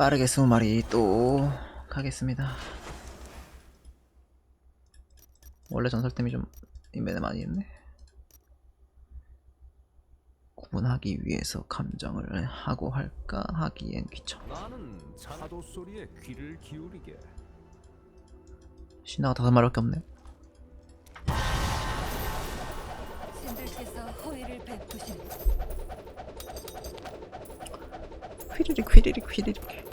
빠르게 20마리 또 가겠습니다. 원래 전설템이 좀 인벤에 많이 있네. 구분하기 위해서 감정을 하고 할까 하기엔 귀찮아. 나는 차도 소리에 귀를 기울이게. 신화가 다섯 마리밖에 없네. 휘리릭 휘리릭 휘리릭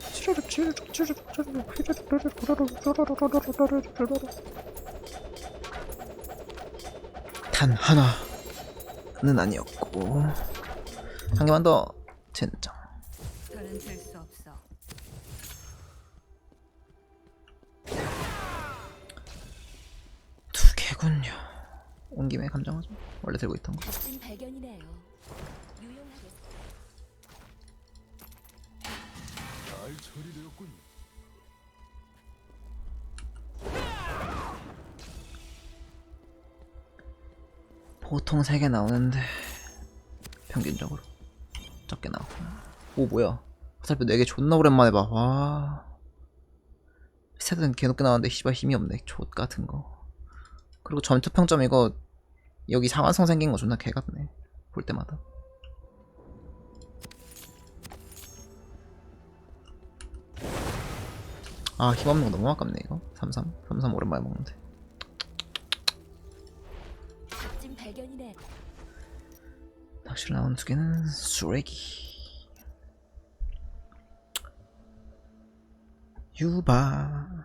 단 하나는 아니었고 한 개만 더 젠장 더는 들수 없어. 두 개군요 온 김에 감정하죠 원래 들고 있던 거 멋진 발견이네요. 잘 처리되었군. 보통 3개 나오는데 평균적으로 적게 나오고 오 뭐야? 화살표 4개 존나 오랜만에 봐와. 세든 개높게 나왔는데 씨발 힘이 없네. 족 같은 거. 그리고 전투 평점 이거 여기 상한성 생긴 거 존나 개 같네. 볼 때마다 아 힘 없는 거 너무 아깝네 이거. 33 33 오랜만에 먹는데. 발견이네. 낚시로 나온 두 개는 쓰레기. 유바